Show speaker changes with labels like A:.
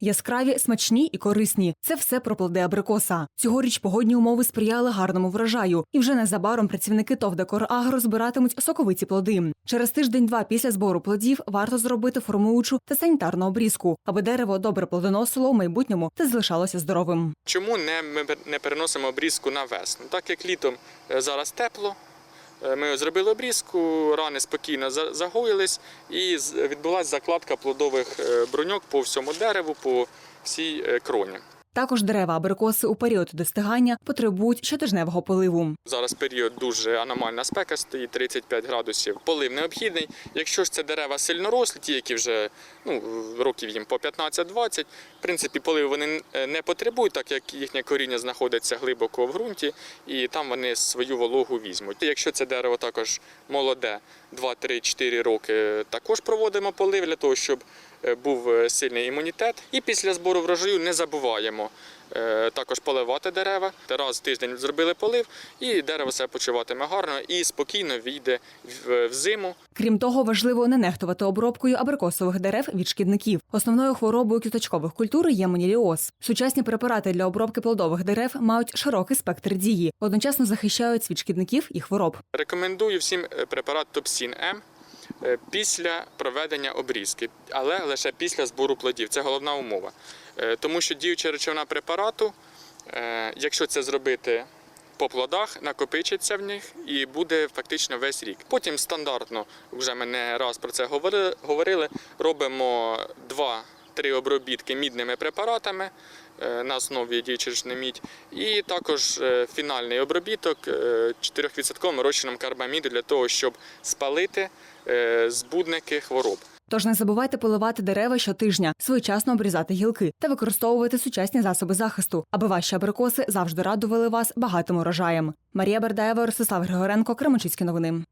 A: Яскраві, смачні і корисні. Це все про плоди абрикоса. Цьогоріч погодні умови сприяли гарному врожаю, і вже незабаром працівники ТОВ «Декорагро» збиратимуть соковиті плоди. Через тиждень-два після збору плодів варто зробити формуючу та санітарну обрізку, аби дерево добре плодоносило у майбутньому та залишалося здоровим.
B: Чому не, ми не переносимо обрізку на весну? Так як літом е, зараз тепло, ми зробили обрізку, рани спокійно за- загоїлись і відбулася закладка плодових е, броньок по всьому дереву, по всій е, кроні.
A: Також дерева абрикоси у період достигання потребують щотижневого поливу.
B: Зараз період дуже аномальна спека стоїть 35 градусів. Полив необхідний. Якщо ж це дерева сильнорослі, ті, які вже ну, років їм по 15-20, в принципі, полив вони е, не потребують, так як їхнє коріння знаходиться глибоко в ґрунті, і там вони свою вологу візьмуть. Якщо це дерево також молоде, 2-3-4 роки, також проводимо полив для того, щоб е, був е, сильний імунітет. І після збору врожаю не забуваємо е, також поливати дерева. Раз в тиждень зробили полив, і дерево себе почуватиме гарно і спокійно війде в, зиму.
A: Крім того, важливо не нехтувати обробкою абрикосових дерев від шкідників. Основною хворобою квіточкових культур є моніліоз. Сучасні препарати для обробки плодових дерев мають широкий спектр дії, одночасно захищають від шкідників і хвороб.
B: Рекомендую всім е, препарат Топсін М е, після проведення обрізки, але лише після збору плодів. Це головна умова. Е, Тому що діюча речовина препарату, е, якщо це зробити по плодах, накопичиться в них і буде фактично весь рік. Потім стандартно, вже ми не раз про це говорили, робимо два. Три обробітки мідними препаратами е, на основі діючої мідь, і також е, фінальний обробіток е, 4% розчином карбаміду для того, щоб спалити е, збудники хвороб.
A: Тож не забувайте поливати дерева щотижня, своєчасно обрізати гілки та використовувати сучасні засоби захисту, аби ваші абрикоси завжди радували вас багатим урожаєм. Марія Бердаєва, Ростислав Григоренко, Кременчуцькі новини.